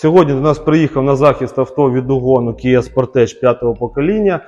Сьогодні до нас приїхав на захист авто від угону Kia Sportage п'ятого покоління.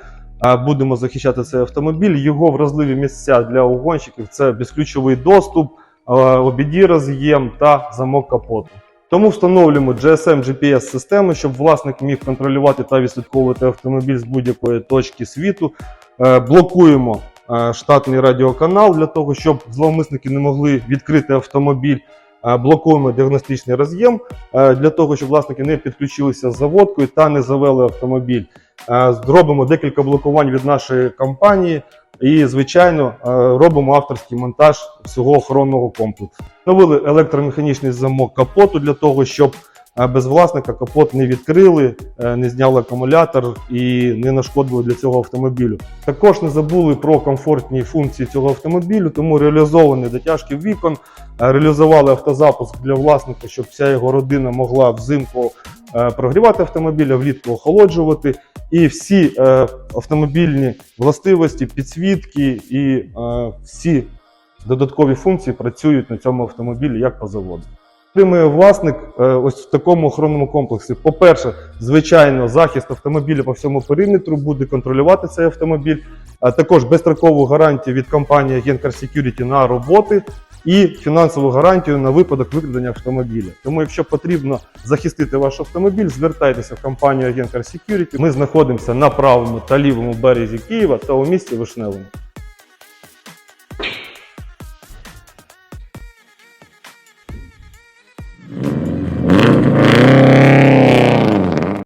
Будемо захищати цей автомобіль. Його вразливі місця для угонщиків це безключовий доступ, обіді роз'єм та замок капоту. Тому встановлюємо GSM GPS систему, щоб власник міг контролювати та відслідковувати автомобіль з будь-якої точки світу. Е, Блокуємо е, штатний радіоканал для того, щоб зловмисники не могли відкрити автомобіль. Е, Блокуємо діагностичний роз'єм е, для того, щоб власники не підключилися з заводкою та не завели автомобіль. Е, Зробимо декілька блокувань від нашої компанії і, звичайно, робимо авторський монтаж всього охоронного комплексу. Встановили електромеханічний замок капоту для того, щоб без власника капот не відкрили, е, не зняли акумулятор і не нашкодили для цього автомобілю. Також не забули про комфортні функції цього автомобілю, тому реалізовані дотяжки вікон, е, реалізували автозапуск для власника, щоб вся його родина могла взимку е, прогрівати автомобіль, а влітку охолоджувати. І всі автомобільні властивості, підсвітки і всі додаткові функції працюють на цьому автомобілі як по заводу. Отримує власник е, ось в такому охоронному комплексі. По-перше, звичайно, захист автомобіля по всьому периметру буде контролювати цей автомобіль. А також безстрокову гарантію від компанії Gencar Security на роботи і фінансову гарантію на випадок викрадення автомобіля. Тому, якщо потрібно захистити ваш автомобіль, звертайтеся в компанію Gencar Security. Ми знаходимося на правому та лівому березі Києва та у місті Вишневому.